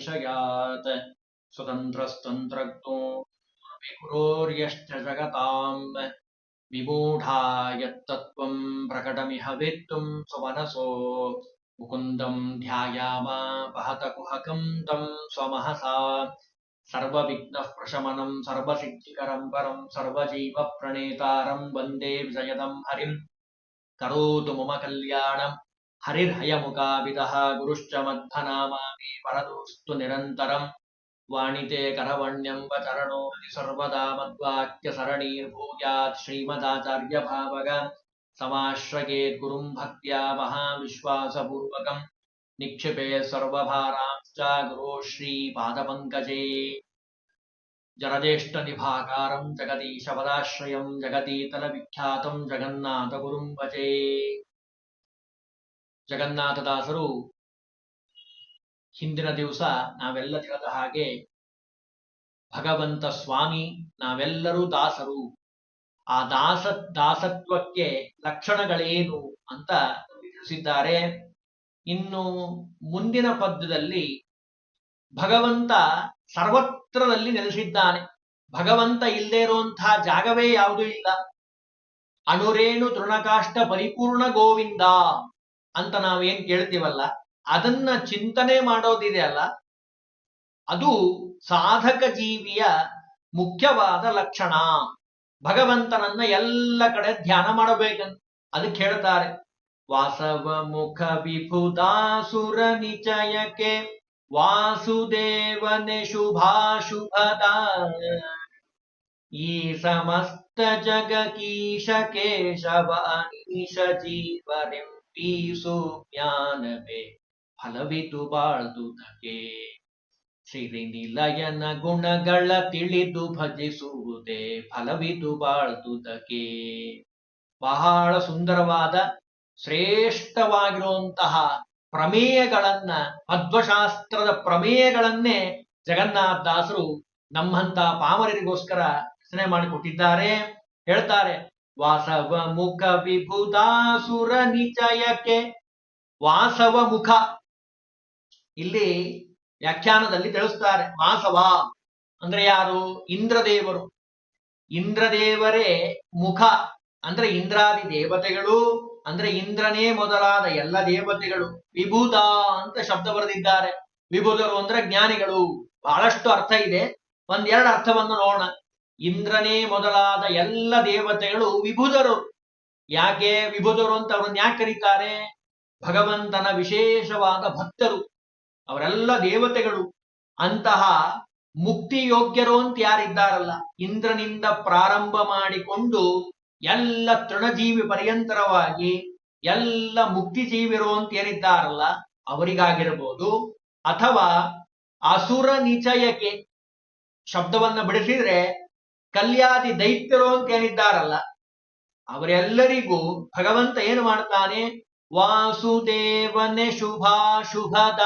षयात् स्वतन्त्रस्तन्त्रज्ञो विगुरोर्यश्च जगताम्। विमूढा यत्तत्त्वम् प्रकटमिह वेत्तुम् स्वमनसो। मुकुन्दम् ध्यायामापहत तम् स्वमहसा। सर्वविघ्नः प्रशमनम् सर्वसिद्धिकरम् परम् सर्वजीवप्रणेतारम् वन्दे विजयदम् हरिम्। करोतु मम कल्याणम्। हरिर्हयमुकाभितः गुरुश्च मद्धनामामि वरदोस्तु निरन्तरम् वाणिते करवण्यम्ब चरणोति सर्वदा मद्वाक्यसरणीर्भूयात् श्रीमदाचार्यभावग। समाश्रये गुरुम् भक्त्या महाविश्वासपूर्वकम् निक्षिपे सर्वभारांश्च गुरो श्रीपादपङ्कजे। जगदीशपदाश्रयम् जगतीतलविख्यातम् जगन्नाथगुरुम् वचे। ಜಗನ್ನಾಥದಾಸರು ಹಿಂದಿನ ದಿವಸ ನಾವೆಲ್ಲ ತಿಳಿದ ಹಾಗೆ ಭಗವಂತ ಸ್ವಾಮಿ ನಾವೆಲ್ಲರೂ ದಾಸರು. ಆ ದಾಸ, ದಾಸತ್ವಕ್ಕೆ ಲಕ್ಷಣಗಳೇನು ಅಂತ ತಿಳಿಸಿದ್ದಾರೆ. ಇನ್ನು ಮುಂದಿನ ಪದ್ಯದಲ್ಲಿ ಭಗವಂತ ಸರ್ವತ್ರದಲ್ಲಿ ನೆಲೆಸಿದ್ದಾನೆ. ಭಗವಂತ ಇಲ್ಲದೆ ಇರುವಂತಹ ಜಾಗವೇ ಯಾವುದೂ ಇಲ್ಲ. ಅಣುರೇಣು ತೃಣಕಾಷ್ಟ ಪರಿಪೂರ್ಣ ಗೋವಿಂದ. ಅಂತ ನಾವೇನ್ ಕೇಳ್ತೀವಲ್ಲ, ಅದನ್ನ ಚಿಂತನೆ ಮಾಡೋದಿದೆ ಅಲ್ಲ, ಅದು ಸಾಧಕ ಜೀವಿಯ ಮುಖ್ಯವಾದ ಲಕ್ಷಣ. ಭಗವಂತನನ್ನ ಎಲ್ಲ ಕಡೆ ಧ್ಯಾನ ಮಾಡಬೇಕಂತ ಅದಕ್ಕೆ ಹೇಳ್ತಾರೆ. ವಾಸವ ಮುಖ ವಿಭುದಾಸುರ ನಿಚಯಕ್ಕೆ ವಾಸುದೇವನೆ ಶುಭಾಶುಭದ. ಈ ಸಮಸ್ತ ಜಗಕೀಶ ಕೇಶವ ಅನೀಶ ಜೀವರೆಂಪೀಸು ಜ್ಞಾನವೇ ಫಲವಿತು ಸಿರಿ ನಿಲಯನ ಗುಣಗಳ ತಿಳಿದು ಭಜಿಸುವುದೇ ಫಲವಿತು ಬಾಳ್ದುದಕ್ಕೆ ಬಹಳ ಸುಂದರವಾದ, ಶ್ರೇಷ್ಠವಾಗಿರುವಂತಹ ಪ್ರಮೇಯಗಳನ್ನ, ಮಧ್ವಶಾಸ್ತ್ರದ ಪ್ರಮೇಯಗಳನ್ನೇ ಜಗನ್ನಾಥ ದಾಸರು ನಮ್ಮಂತ ಪಾಮರರಿಗೋಸ್ಕರ ರಚನೆ ಮಾಡಿಕೊಟ್ಟಿದ್ದಾರೆ. ಹೇಳ್ತಾರೆ ವಾಸವ ಮುಖ ವಿಭುತಾಸುರ ನಿಚಯಕ್ಕೆ ವಾಸವ ಮುಖ ಇಲ್ಲಿ ವ್ಯಾಖ್ಯಾನದಲ್ಲಿ ತಿಳಿಸ್ತಾರೆ, ವಾಸವ ಅಂದ್ರೆ ಯಾರು? ಇಂದ್ರದೇವರು. ಇಂದ್ರದೇವರೇ ಮುಖ ಅಂದ್ರೆ ಇಂದ್ರಾದಿ ದೇವತೆಗಳು, ಅಂದ್ರೆ ಇಂದ್ರನೇ ಮೊದಲಾದ ಎಲ್ಲ ದೇವತೆಗಳು. ವಿಭೂತ ಅಂತ ಶಬ್ದ ಬರೆದಿದ್ದಾರೆ. ವಿಭೂತರು ಅಂದ್ರೆ ಜ್ಞಾನಿಗಳು. ಬಹಳಷ್ಟು ಅರ್ಥ ಇದೆ. ಒಂದೆರಡು ಅರ್ಥವನ್ನು ನೋಡೋಣ. ಇಂದ್ರನೇ ಮೊದಲಾದ ಎಲ್ಲ ದೇವತೆಗಳು ವಿಭುಧರು ಯಾಕೆ ವಿಭುಧರು ಅಂತ ಅವ್ರನ್ನ ಯಾಕೆ ಕರೀತಾರೆ? ಭಗವಂತನ ವಿಶೇಷವಾದ ಭಕ್ತರು. ಅವರೆಲ್ಲ ದೇವತೆಗಳು. ಅಂತಹ ಮುಕ್ತಿ ಯೋಗ್ಯರು ಅಂತ ಯಾರಿದ್ದಾರಲ್ಲ? ಇಂದ್ರನಿಂದ ಪ್ರಾರಂಭ ಮಾಡಿಕೊಂಡು ಎಲ್ಲ ತೃಣಜೀವಿ ಪರ್ಯಂತರವಾಗಿ ಎಲ್ಲ ಮುಕ್ತಿ ಜೀವಿರು ಅಂತ ಏನಿದ್ದಾರಲ್ಲ ಅವರಿಗಾಗಿರ್ಬೋದು. ಅಥವಾ ಅಸುರ ನಿಚಯಕ್ಕೆ ಶಬ್ದವನ್ನ ಬಿಡಿಸಿದ್ರೆ ಕಲ್ಯಾದಿ ದೈತ್ಯರು ಅಂತ ಏನಿದ್ದಾರಲ್ಲ ಅವರೆಲ್ಲರಿಗೂ ಭಗವಂತ ಏನು ಮಾಡ್ತಾನೆ? ವಾಸುದೇವನೆ ಶುಭಾಶುಭದ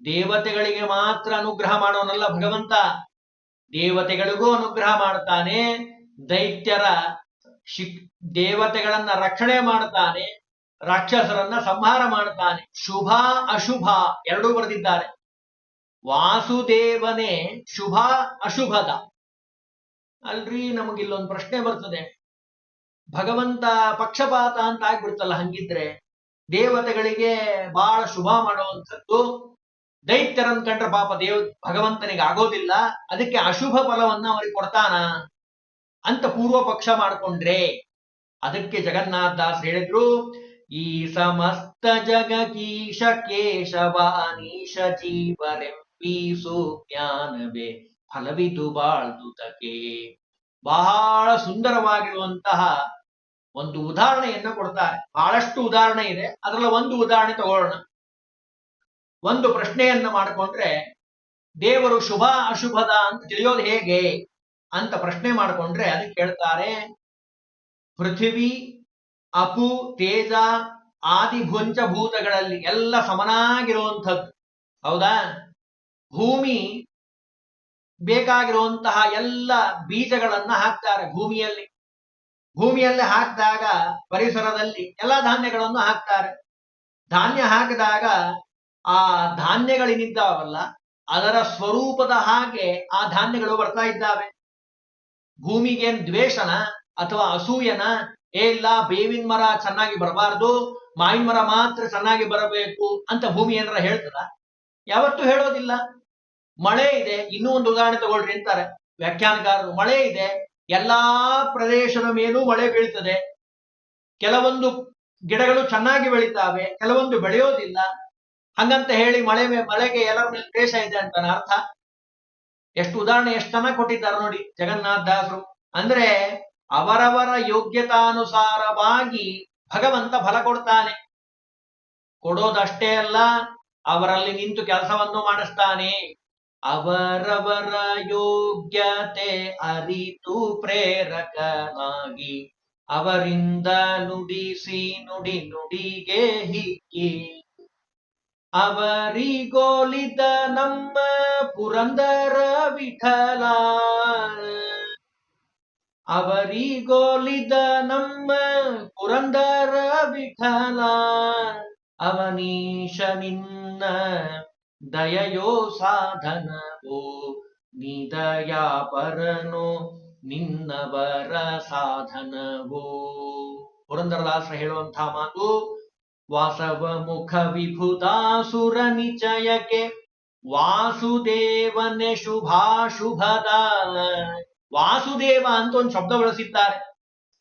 ದೇವತೆಗಳಿಗೆ ಮಾತ್ರ ಅನುಗ್ರಹ ಮಾಡೋನಲ್ಲ ಭಗವಂತ. ದೇವತೆಗಳಿಗೂ ಅನುಗ್ರಹ ಮಾಡ್ತಾನೆ, ದೈತ್ಯರ ಶಿಕ್, ದೇವತೆಗಳನ್ನ ರಕ್ಷಣೆ ಮಾಡ್ತಾನೆ, ರಾಕ್ಷಸರನ್ನ ಸಂಹಾರ ಮಾಡ್ತಾನೆ. ಶುಭ ಅಶುಭ, ಎರಡೂ ಬರೆದಿದ್ದಾರೆ. ವಾಸುದೇವನೇ ಶುಭ ಅಶುಭದ. ಅಲ್ರಿ ನಮಗಿಲ್ಲೊಂದು ಪ್ರಶ್ನೆ ಬರ್ತದೆ. ಭಗವಂತ ಪಕ್ಷಪಾತ ಅಂತ ಆಗ್ಬಿಡ್ತಲ್ಲ, ಹಂಗಿದ್ರೆ ದೇವತೆಗಳಿಗೆ ಬಹಳ ಶುಭ ಮಾಡುವಂಥದ್ದು ದೈತ್ಯರನ್ ಕಂಡ್ರೆ ಪಾಪ ದೇವ, ಭಗವಂತನಿಗೆ ಆಗೋದಿಲ್ಲ, ಅದಕ್ಕೆ ಅಶುಭ ಫಲವನ್ನ ಅವರಿಗೆ ಕೊಡ್ತಾನ ಅಂತ ಪೂರ್ವ ಪಕ್ಷ ಮಾಡ್ಕೊಂಡ್ರೆ ಅದಕ್ಕೆ ಜಗನ್ನಾಥ ದಾಸ್ ಹೇಳಿದ್ರು, ಈ ಸಮಸ್ತ ಜಗಕೀಶ ಕೇಶವ ಅನೀಶ ಜೀವರೆಂಪೀಸು ಜ್ಞಾನವೇ ಫಲವಿದು ಬಾಳ್ದುತಕೆ ಬಹಳ ಸುಂದರವಾಗಿರುವಂತಹ ಒಂದು ಉದಾಹರಣೆಯನ್ನ ಕೊಡ್ತಾರೆ. ಬಹಳಷ್ಟು ಉದಾಹರಣೆ ಇದೆ. ಅದರಲ್ಲಿ ಒಂದು ಉದಾಹರಣೆ ತಗೊಳ್ಳೋಣ. ಒಂದು ಪ್ರಶ್ನೆಯನ್ನ ಮಾಡಿಕೊಂಡ್ರೆ, ದೇವರು ಶುಭ ಅಶುಭದ ಅಂತ ತಿಳಿಯೋದು ಹೇಗೆ ಅಂತ ಪ್ರಶ್ನೆ ಮಾಡಿಕೊಂಡ್ರೆ ಅದಕ್ಕೆ ಹೇಳ್ತಾರೆ ಪೃಥ್ವಿ, ಅಪು, ತೇಜ ಆದಿ ಭೂತಗಳಲ್ಲಿ ಎಲ್ಲ ಸಮನಾಗಿರುವಂಥದ್ದು. ಹೌದಾ? ಭೂಮಿ ಬೇಕಾಗಿರುವಂತಹ ಎಲ್ಲ ಬೀಜಗಳನ್ನ ಹಾಕ್ತಾರೆ ಭೂಮಿಯಲ್ಲಿ. ಭೂಮಿಯಲ್ಲಿ ಹಾಕಿದಾಗ ಪರಿಸರದಲ್ಲಿ ಎಲ್ಲ ಧಾನ್ಯಗಳನ್ನು ಹಾಕ್ತಾರೆ. ಧಾನ್ಯ ಹಾಕಿದಾಗ ಆ ಧಾನ್ಯಗಳೇನಿದ್ದಾವಲ್ಲ, ಅದರ ಸ್ವರೂಪದ ಹಾಗೆ ಆ ಧಾನ್ಯಗಳು ಬರ್ತಾ ಇದ್ದಾವೆ. ಭೂಮಿಗೆ ದ್ವೇಷನ ಅಥವಾ ಅಸೂಯನ, ಏ ಇಲ್ಲ, ಬೇವಿನ ಮರ ಚೆನ್ನಾಗಿ ಬರಬಾರ್ದು, ಮಾವಿನ ಮರ ಮಾತ್ರ ಚೆನ್ನಾಗಿ ಬರಬೇಕು ಅಂತ ಭೂಮಿ ಏನಾರ ಹೇಳ್ತದ? ಯಾವತ್ತೂ ಹೇಳೋದಿಲ್ಲ. ಮಳೆ ಇದೆ, ಇನ್ನೂ ಒಂದು ಉದಾಹರಣೆ ತಗೊಳ್ರಿ ಅಂತಾರೆ. ವ್ಯಾಖ್ಯಾನಕಾರರು ಮಳೆ ಇದೆ, ಎಲ್ಲಾ ಪ್ರದೇಶದ ಮೇಲೂ ಮಳೆ ಬೀಳ್ತದೆ. ಕೆಲವೊಂದು ಗಿಡಗಳು ಚೆನ್ನಾಗಿ ಬೆಳೀತಾವೆ, ಕೆಲವೊಂದು ಬೆಳೆಯೋದಿಲ್ಲ. ಹಂಗಂತ ಹೇಳಿ ಮಳೆ ಮಳೆಗೆ ಎಲ್ಲರ ಮೇಲೆ ದ್ವೇಷ ಇದೆ ಅಂತ ಅರ್ಥ? ಎಷ್ಟು ಉದಾಹರಣೆ, ಎಷ್ಟು ಚೆನ್ನಾಗಿ ಕೊಟ್ಟಿದ್ದಾರೆ ನೋಡಿ ಜಗನ್ನಾಥ ದಾಸರು. ಅಂದ್ರೆ ಅವರವರ ಯೋಗ್ಯತಾನುಸಾರವಾಗಿ ಭಗವಂತ ಫಲ ಕೊಡ್ತಾನೆ. ಕೊಡೋದಷ್ಟೇ ಅಲ್ಲ, ಅವರಲ್ಲಿ ನಿಂತು ಕೆಲಸವನ್ನು ಮಾಡಿಸ್ತಾನೆ. ಅವರವರ ಯೋಗ್ಯತೆ ಅರಿತು ಪ್ರೇರಕನಾಗಿ ಅವರಿಂದ ನುಡಿಸಿ ನುಡಿ ನುಡಿಗೆ ಹಿಕ್ಕಿ. ಅವರಿಗೋಲಿದ ನಮ್ಮ ಪುರಂದರ ವಿಠಲ. ಅವರಿಗೋಲಿದ ನಮ್ಮ ಪುರಂದರ ವಿಠಲ. ಅವನೀಶ ನಿನ್ನ ದಯಯೋ ಸಾಧನವೋ ನಿದಯಾ ಪರನೋ ನಿನ್ನವರ ಸಾಧನವೋ. ಪುರಂದರದಾಸರು ಹೇಳುವಂತಹ ಮಾತು, ವಾಸವ ಮುಖ ವಿಭುದಾಸುರ ನಿಚಯಕ್ಕೆ, ವಾಸುದೇವನೆ ಶುಭಾಶುಭದ ವಾಸುದೇವ ಅಂತ ಒಂದು ಶಬ್ದ ಬಳಸಿದ್ದಾರೆ.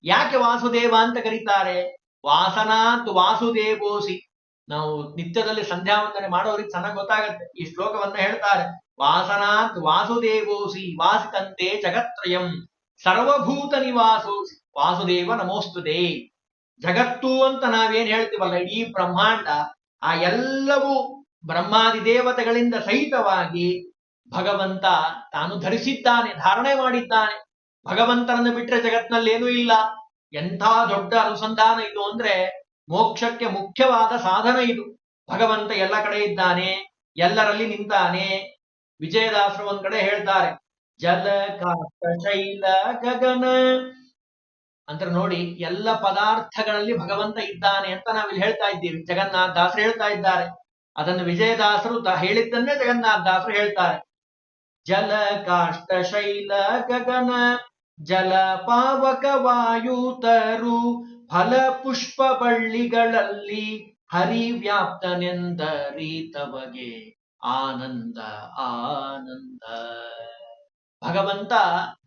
ಯಾಕೆ ವಾಸುದೇವ ಅಂತ ಕರೀತಾರೆ? ವಾಸನಾತ್ ವಾಸುದೇವೋಸಿ. ನಾವು ನಿತ್ಯದಲ್ಲಿ ಸಂಧ್ಯಾ ವಂದನೆ ಮಾಡೋರಿಗೆ ಚೆನ್ನಾಗಿ ಗೊತ್ತಾಗತ್ತೆ. ಈ ಶ್ಲೋಕವನ್ನ ಹೇಳ್ತಾರೆ, ವಾಸನಾತ್ ವಾಸುದೇವೋಸಿ ವಾಸಿತಂತೆ ಜಗತ್ರಯಂ ಸರ್ವಭೂತ ನಿವಾಸೋಸಿ ವಾಸುದೇವ ನಮೋಸ್ತುತೆ. ಜಗತ್ತು ಅಂತ ನಾವೇನ್ ಹೇಳ್ತೀವಲ್ಲ ಈ ಬ್ರಹ್ಮಾಂಡ ಆ ಎಲ್ಲವೂ ಬ್ರಹ್ಮಾದಿ ದೇವತೆಗಳಿಂದ ಸಹಿತವಾಗಿ ಭಗವಂತ ತಾನು ಧರಿಸಿದ್ದಾನೆ, ಧಾರಣೆ ಮಾಡಿದ್ದಾನೆ. ಭಗವಂತನನ್ನು ಬಿಟ್ರೆ ಜಗತ್ನಲ್ಲಿ ಏನೂ ಇಲ್ಲ. ಎಂಥ ದೊಡ್ಡ ಅನುಸಂಧಾನ ಇದು ಅಂದ್ರೆ ಮೋಕ್ಷಕ್ಕೆ ಮುಖ್ಯವಾದ ಸಾಧನ ಇದು. ಭಗವಂತ ಎಲ್ಲ ಕಡೆ ಇದ್ದಾನೆ, ಎಲ್ಲರಲ್ಲಿ ನಿಂತಾನೆ. ವಿಜಯದಾಸರು ಒಂದ್ ಕಡೆ ಹೇಳ್ತಾರೆ, ಜಲ ಕಾಷ್ಟ ಶೈಲ, ಗಗನ. ಅಂತ ನೋಡಿ, ಎಲ್ಲ ಪದಾರ್ಥಗಳಲ್ಲಿ ಭಗವಂತ ಇದ್ದಾನೆ ಅಂತ ನಾವಿಲ್ಲಿ ಹೇಳ್ತಾ ಇದ್ದೀವಿ. ಜಗನ್ನಾಥ ದಾಸರು ಹೇಳ್ತಾ ಇದ್ದಾರೆ. ಅದನ್ನು ವಿಜಯದಾಸರು ಹೇಳಿದ್ದನ್ನೇ ಜಗನ್ನಾಥ ದಾಸರು ಹೇಳ್ತಾರೆ. ಜಲ, ಕಾಷ್ಟ, ಶೈಲ, ಗಗನ. ಜಲ, ಪಾವಕ ವಾಯುತರು ಫಲ ಪುಷ್ಪ ಬಳ್ಳಿಗಳಲ್ಲಿ ಹರಿ ವ್ಯಾಪ್ತನೆಂದರಿತವಗೆ ಆನಂದ ಆನಂದ. ಭಗವಂತ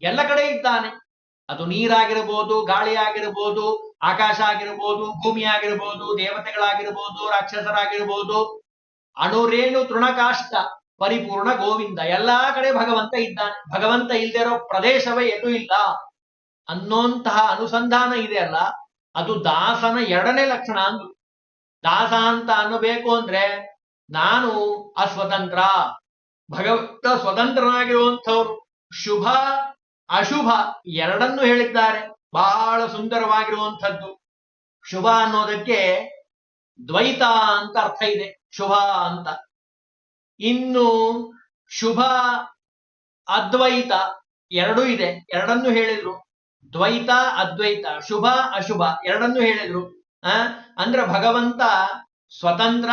ಎಲ್ಲ ಕಡೆ ಇದ್ದಾನೆ. ಅದು ನೀರಾಗಿರ್ಬೋದು ಗಾಳಿ ಆಗಿರ್ಬೋದು ಆಕಾಶ ಆಗಿರ್ಬೋದು, ಭೂಮಿ ಆಗಿರ್ಬೋದು, ದೇವತೆಗಳಾಗಿರ್ಬೋದು, ರಾಕ್ಷಸರಾಗಿರ್ಬೋದು. ಅಣುರೇಣು ತೃಣಕಾಷ್ಟ ಪರಿಪೂರ್ಣ ಗೋವಿಂದ. ಎಲ್ಲಾ ಕಡೆ ಭಗವಂತ ಇದ್ದಾನೆ. ಭಗವಂತ ಇಲ್ದೇ ಇರೋ ಪ್ರದೇಶವೇ ಎಲ್ಲೂ ಇಲ್ಲ. ಅನ್ನೋಂತಹ ಅನುಸಂಧಾನ ಇದೆ ಅಲ್ಲ. ಅದು ದಾಸನ ಎರಡನೇ ಲಕ್ಷಣ ಅಂದ್ರು ದಾಸ ಅಂತ ಅನ್ನಬೇಕು ಅಂದ್ರೆ ನಾನು ಅಸ್ವತಂತ್ರ. ಭಗವಂತ ಸ್ವತಂತ್ರನಾಗಿರುವಂಥವ್ರು. ಶುಭ, ಅಶುಭ ಎರಡನ್ನು ಹೇಳಿದ್ದಾರೆ. ಬಹಳ ಸುಂದರವಾಗಿರುವಂಥದ್ದು. ಶುಭ ಅನ್ನೋದಕ್ಕೆ ದ್ವೈತ ಅಂತ ಅರ್ಥ ಇದೆ. ಶುಭ ಅಂತ. ಇನ್ನು ಶುಭ, ಅದ್ವೈತ ಎರಡೂ ಇದೆ. ಎರಡನ್ನು ಹೇಳಿದ್ರು. ದ್ವೈತ, ಅದ್ವೈತ, ಶುಭ, ಅಶುಭ ಎರಡನ್ನೂ ಹೇಳಿದ್ರು. ಆ, ಅಂದ್ರೆ ಭಗವಂತ ಸ್ವತಂತ್ರ,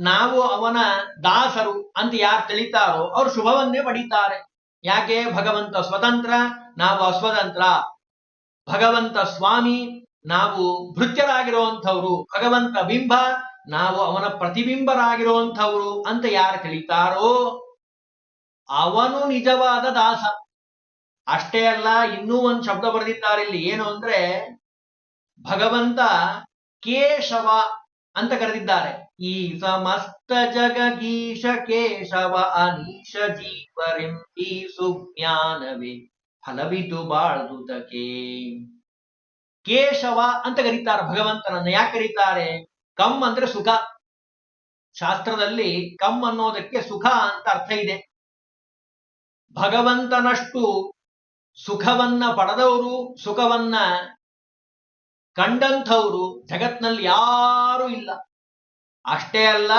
ನಾವು ಅವನ ದಾಸರು ಅಂತ ಯಾರು ತಿಳಿತಾರೋ ಅವ್ರು ಶುಭವನ್ನೇ ಪಡೀತಾರೆ. ಯಾಕೆ? ಭಗವಂತ ಸ್ವತಂತ್ರ, ನಾವು ಅಸ್ವತಂತ್ರ. ಭಗವಂತ ಸ್ವಾಮಿ, ನಾವು ಭೃತ್ಯರಾಗಿರುವಂಥವ್ರು. ಭಗವಂತ ಬಿಂಬ, ನಾವು ಅವನ ಪ್ರತಿಬಿಂಬರಾಗಿರುವಂಥವ್ರು ಅಂತ ಯಾರು ತಿಳಿತಾರೋ ಅವನು ನಿಜವಾದ ದಾಸ. ಅಷ್ಟೇ ಅಲ್ಲ, ಇನ್ನೂ ಒಂದು ಶಬ್ದ ಬರೆದಿದ್ದಾರೆ ಇಲ್ಲಿ. ಏನು ಅಂದ್ರೆ, ಭಗವಂತ ಕೇಶವ ಅಂತ ಕರೆದಿದ್ದಾರೆ. ಈ ಸಮಸ್ತ ಜಗಗೀಶ ಕೇಶವ ಅನೀಶ ಜೀವರೆಂಬಿ ಸುಜ್ಞಾನವೇ ಫಲವಿದು ಬಾಳ್ದುದಕ್ಕೆ. ಕೇಶವ ಅಂತ ಕರೀತಾರೆ ಭಗವಂತನನ್ನ. ಯಾಕೆ ಕರೀತಾರೆ? ಕಮ್ ಅಂದ್ರೆ ಸುಖ. ಶಾಸ್ತ್ರದಲ್ಲಿ ಕಮ್ ಅನ್ನೋದಕ್ಕೆ ಸುಖ ಅಂತ ಅರ್ಥ ಇದೆ. ಭಗವಂತನಷ್ಟು ಸುಖವನ್ನ ಪಡೆದವರು, ಸುಖವನ್ನ ಕಂಡಂಥವ್ರು ಜಗತ್ನಲ್ಲಿ ಯಾರೂ ಇಲ್ಲ. ಅಷ್ಟೇ ಅಲ್ಲ,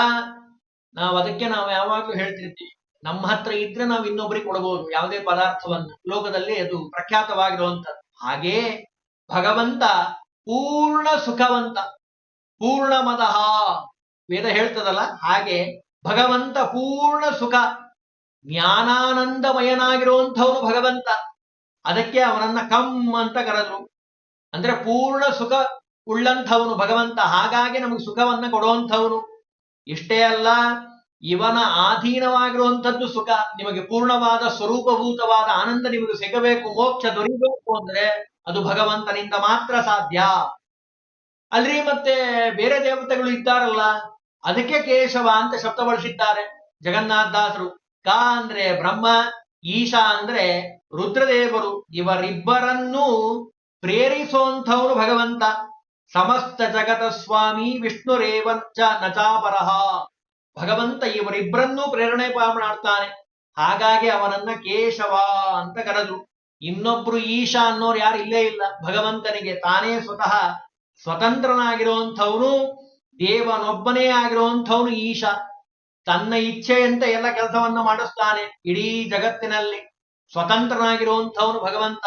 ನಾವು ಅದಕ್ಕೆ ನಾವು ಯಾವಾಗ್ಲೂ ಹೇಳ್ತಿರ್ತೀವಿ, ನಮ್ಮ ಹತ್ರ ಇದ್ರೆ ನಾವು ಇನ್ನೊಬ್ಬರಿಗೆ ಕೊಡಬಹುದು ಯಾವುದೇ ಪದಾರ್ಥವನ್ನು. ಲೋಕದಲ್ಲಿ ಅದು ಪ್ರಖ್ಯಾತವಾಗಿರುವಂಥದ್ದು. ಹಾಗೇ ಭಗವಂತ ಪೂರ್ಣ ಸುಖವಂತ, ಪೂರ್ಣ ಮದಹ ವೇದ ಹೇಳ್ತದಲ್ಲ, ಹಾಗೆ ಭಗವಂತ ಪೂರ್ಣ ಸುಖ ಜ್ಞಾನಾನಂದಮಯನಾಗಿರುವಂಥವನು ಭಗವಂತ. ಅದಕ್ಕೆ ಅವನನ್ನ ಕಮ್ ಅಂತ ಕರೆದ್ರು. ಅಂದ್ರೆ ಪೂರ್ಣ ಸುಖ ಉಳ್ಳಂಥವನು ಭಗವಂತ, ಹಾಗಾಗಿ ನಮಗೆ ಸುಖವನ್ನ ಕೊಡುವಂಥವನು. ಇಷ್ಟೇ ಅಲ್ಲ, ಇವನ ಆಧೀನವಾಗಿರುವಂಥದ್ದು ಸುಖ, ನಿಮಗೆ ಪೂರ್ಣವಾದ ಸ್ವರೂಪಭೂತವಾದ ಆನಂದ ನಿಮಗೆ ಸಿಗಬೇಕು, ಮೋಕ್ಷ ದೊರೀಬೇಕು ಅಂದ್ರೆ ಅದು ಭಗವಂತನಿಂದ ಮಾತ್ರ ಸಾಧ್ಯ. ಅಲ್ರಿ ಮತ್ತೆ ಬೇರೆ ದೇವತೆಗಳು ಇದ್ದಾರಲ್ಲ, ಅದಕ್ಕೆ ಕೇಶವ ಅಂತ ಶಬ್ದ ಬಳಸಿದ್ದಾರೆ ಜಗನ್ನಾಥದಾಸರು. ಕ ಅಂದ್ರೆ ಬ್ರಹ್ಮ, ಈಶಾ ಅಂದ್ರೆ ರುದ್ರದೇವರು ಇವರಿಬ್ಬರನ್ನೂ ಪ್ರೇರಿಸುವಂಥವ್ರು ಭಗವಂತ. ಸಮಸ್ತ ಜಗತ ಸ್ವಾಮಿ ವಿಷ್ಣು ರೇವಂಚ ನಚಾಪರಹ. ಭಗವಂತ ಇವರಿಬ್ಬರನ್ನೂ ಪ್ರೇರಣೆ ಮಾಡ್ತಾನೆ. ಹಾಗಾಗಿ ಅವನನ್ನ ಕೇಶವ ಅಂತ ಕರೆದ್ರು. ಇನ್ನೊಬ್ರು ಈಶಾ ಅನ್ನೋರು ಯಾರು ಇಲ್ಲೇ ಇಲ್ಲ. ಭಗವಂತನಿಗೆ ತಾನೇ ಸ್ವತಃ ಸ್ವತಂತ್ರನಾಗಿರುವಂಥವನು ದೇವನೊಬ್ಬನೇ ಆಗಿರುವಂಥವನು ಈಶಾ. ತನ್ನ ಇಚ್ಛೆಯಂತೆ ಎಲ್ಲ ಕೆಲಸವನ್ನು ಮಾಡಿಸ್ತಾನೆ ಇಡೀ ಜಗತ್ತಿನಲ್ಲಿ. ಸ್ವತಂತ್ರನಾಗಿರುವಂಥವನು ಭಗವಂತ.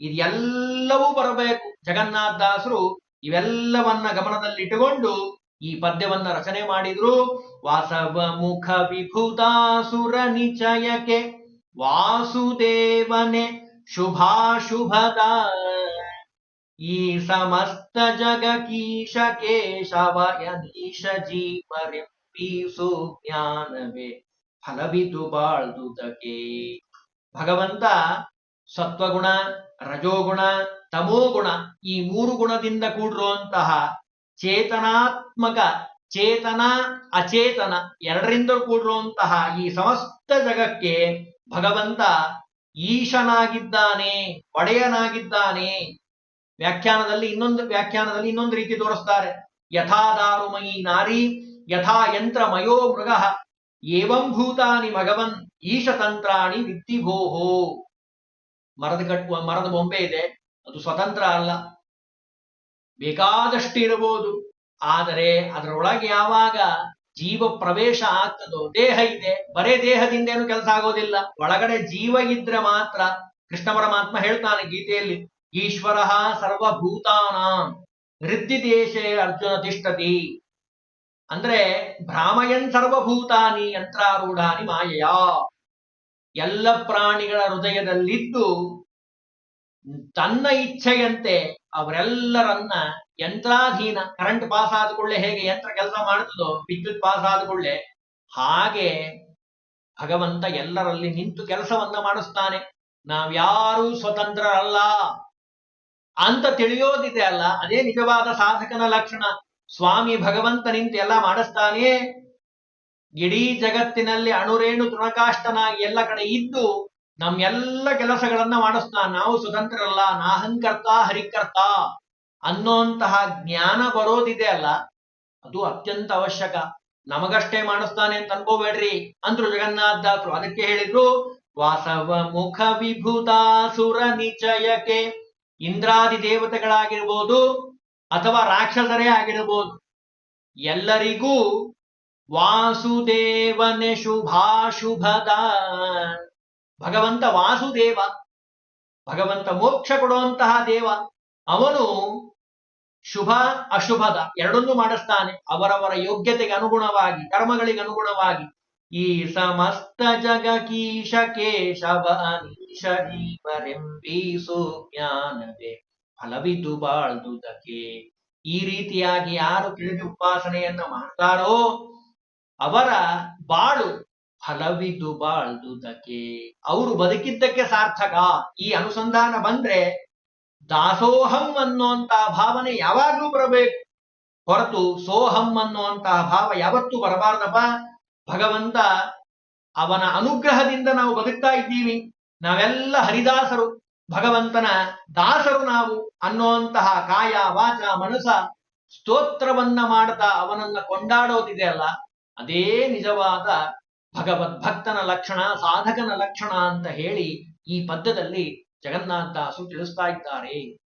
ಇದೆಲ್ಲವೂ ಬರಬೇಕು. ಜಗನ್ನಾಥ ಜಗನ್ನಾಥದಾಸರು ಇವೆಲ್ಲವನ್ನ ಗಮನದಲ್ಲಿಟ್ಟುಕೊಂಡು ಈ ಪದ್ಯವನ್ನ ರಚನೆ ಮಾಡಿದ್ರು. ವಾಸವ ಮುಖ ವಿಭುತಾಸುರ ನಿಚಯಕೆ, ವಾಸುದೇವನೆ ಶುಭಾಶುಭದ. ಈ ಸಮಸ್ತ ಜಗಕೀಶ ಕೇಶವ ಯದೀಶ ಜೀವರೆಂಬೀಸು ಜ್ಞಾನವೇ ಫಲವಿತು ಬಾಳ್ದುದಕ್ಕೆ. ಭಗವಂತ ಸತ್ವಗುಣ, ರಜೋಗುಣ, ತಮೋಗುಣ ಈ ಮೂರು ಗುಣದಿಂದ ಕೂಡಿರುವಂತಹ ಚೇತನಾತ್ಮಕ, ಚೇತನ, ಅಚೇತನ ಎರಡರಿಂದ ಕೂಡಿರುವಂತಹ ಈ ಸಮಸ್ತ ಜಗಕ್ಕೆ ಭಗವಂತ ಈಶನಾಗಿದ್ದಾನೆ, ಒಡೆಯನಾಗಿದ್ದಾನೆ. ವ್ಯಾಖ್ಯಾನದಲ್ಲಿ ಇನ್ನೊಂದು ವ್ಯಾಖ್ಯಾನದಲ್ಲಿ ಇನ್ನೊಂದು ರೀತಿ ತೋರಿಸ್ತಾರೆ. ಯಥಾ ದಾರುಮಯಿ ನಾರಿ, ಯಥಾ ಯಂತ್ರಮಯೋ ಮೃಗ, ಏವಂ ಭೂತಾನಿ ಭಗವನ್. ಈಶತಂತ್ರಾಣಿ ವಿದ್ಧಿಭೋಹೋ ಮರದ ಕಟ್ಟುವ ಮರದ ಬೊಂಬೆ ಇದೆ. ಅದು ಸ್ವತಂತ್ರ ಅಲ್ಲ. ಬೇಕಾದಷ್ಟು ಇರಬಹುದು ಆದರೆ ಅದರೊಳಗೆ ಯಾವಾಗ ಜೀವ ಪ್ರವೇಶ ಆಗ್ತದೋ, ದೇಹ ಇದೆ. ಬರೇ ದೇಹದಿಂದ ಏನು ಕೆಲಸ ಆಗೋದಿಲ್ಲ. ಒಳಗಡೆ ಜೀವ ಇದ್ರೆ ಮಾತ್ರ ಕೃಷ್ಣ ಪರಮಾತ್ಮ ಹೇಳ್ತಾನೆ ಗೀತೆಯಲ್ಲಿ, ಈಶ್ವರ ಸರ್ವಭೂತಾನಾಂ. ಹೃದ್ದಿ ದೇಶೇ ಅರ್ಜುನ ತಿಷ್ಟತಿ. ಅಂದ್ರೆ ಭ್ರಾಮಯನ್ ಸರ್ವಭೂತಾನಿ ಯಂತ್ರಾರೂಢಾನಿ ಮಾಯೆಯ. ಎಲ್ಲ ಪ್ರಾಣಿಗಳ ಹೃದಯದಲ್ಲಿದ್ದು ತನ್ನ ಇಚ್ಛೆಯಂತೆ ಅವರೆಲ್ಲರನ್ನ ಯಂತ್ರಾಧೀನ ಕರೆಂಟ್ ಪಾಸ್ ಆದ ಕೂಡಲೇ ಹೇಗೆ ಯಂತ್ರ ಕೆಲಸ ಮಾಡುತ್ತದೋ, ವಿದ್ಯುತ್ ಪಾಸ್ ಆದ ಕೂಡಲೇ ಹಾಗೆ ಭಗವಂತ ಎಲ್ಲರಲ್ಲಿ ನಿಂತು ಕೆಲಸವನ್ನ ಮಾಡಿಸ್ತಾನೆ. ನಾವ್ಯಾರೂ ಸ್ವತಂತ್ರರಲ್ಲ ಅಂತ ತಿಳಿಯೋದಿದೆ ಅಲ್ಲ, ಅದೇ ನಿಜವಾದ ಸಾಧಕನ ಲಕ್ಷಣ. ಸ್ವಾಮಿ ಭಗವಂತ ನಿಂತು ಎಲ್ಲ ಮಾಡಿಸ್ತಾನೆ. ಇಡೀ ಜಗತ್ತಿನಲ್ಲಿ ಅಣುರೇಣು ತೃಣಕಾಷ್ಟನಾಗಿ ಎಲ್ಲ ಕಡೆ ಇದ್ದು ನಮ್ಮೆಲ್ಲ ಕೆಲಸಗಳನ್ನ ಮಾಡಿಸ್ತಾನೆ. ನಾವು ಸ್ವತಂತ್ರರಲ್ಲ ನಾಹಂಕರ್ತ ಹರಿಕರ್ತ ಅನ್ನೋಂತಹ ಜ್ಞಾನ ಬರೋದಿದೆ ಅಲ್ಲ, ಅದು ಅತ್ಯಂತ ಅವಶ್ಯಕ. ನಮಗಷ್ಟೇ ಮಾಡಿಸ್ತಾನೆ ಅಂತ ಅನ್ಕೋಬೇಡ್ರಿ ಅಂದ್ರು ಜಗನ್ನಾಥದಾಸರು ಅದಕ್ಕೆ ಹೇಳಿದ್ರು, ವಾಸವ ಮುಖ ವಿಭುತಾಸುರ ನಿಚಯಕ್ಕೆ ಇಂದ್ರಾದಿ ದೇವತೆಗಳಾಗಿರ್ಬೋದು ಅಥವಾ ರಾಕ್ಷಸರೇ ಆಗಿರಬಹುದು. ಎಲ್ಲರಿಗೂ ವಾಸುದೇವನೆ ಶುಭಾಶುಭದ. ಭಗವಂತ ವಾಸುದೇವ, ಭಗವಂತ ಮೋಕ್ಷ ಕೊಡುವಂತಹ ದೇವ, ಅವನು ಶುಭ ಅಶುಭದ ಎರಡನ್ನೂ ಮಾಡಿಸ್ತಾನೆ. ಅವರವರ ಯೋಗ್ಯತೆಗೆ ಅನುಗುಣವಾಗಿ, ಕರ್ಮಗಳಿಗೆ ಅನುಗುಣವಾಗಿ. ಈ ಸಮಸ್ತ ಜಗಕೀಶ ಕೇಶವ ಅನೀಶ ಜ್ಞಾನವೇ. ಫಲವಿದು ಬಾಳ್ದುದಕ್ಕೆ ಈ ರೀತಿಯಾಗಿ ಯಾರು ತಿಳಿದು ಉಪಾಸನೆಯನ್ನ ಮಾಡ್ತಾರೋ ಅವರ ಬಾಳು ಫಲವಿದು ಬಾಳ್ದುದಕ್ಕೆ ಅವರು ಬದುಕಿದ್ದಕ್ಕೆ ಸಾರ್ಥಕ. ಈ ಅನುಸಂಧಾನ ಬಂದ್ರೆ ದಾಸೋಹಂ ಅನ್ನುವಂತಹ ಭಾವನೆ ಯಾವಾಗ್ಲೂ ಬರಬೇಕು. ಹೊರತು ಸೋಹಂ ಅನ್ನುವಂತಹ ಭಾವ ಯಾವತ್ತೂ ಬರಬಾರ್ದಪ್ಪ. ಭಗವಂತ ಅವನ ಅನುಗ್ರಹದಿಂದ ನಾವು ಬದುಕ್ತಾ ಇದ್ದೀವಿ. ನಾವೆಲ್ಲ ಹರಿದಾಸರು. ಭಗವಂತನ ದಾಸರು ನಾವು ಅನ್ನುವಂತಹ ಕಾಯ, ವಾಚ, ಮನಸ ಸ್ತೋತ್ರವನ್ನ ಮಾಡ್ತಾ ಅವನನ್ನ ಕೊಂಡಾಡೋದಿದೆ ಅಲ್ಲ, ಅದೇ ನಿಜವಾದ ಭಗವದ್ ಭಕ್ತನ ಲಕ್ಷಣ, ಸಾಧಕನ ಲಕ್ಷಣ ಅಂತ ಹೇಳಿ ಈ ಪದ್ಯದಲ್ಲಿ ಜಗನ್ನಾಥದಾಸು ತಿಳಿಸ್ತಾ ಇದ್ದಾರೆ.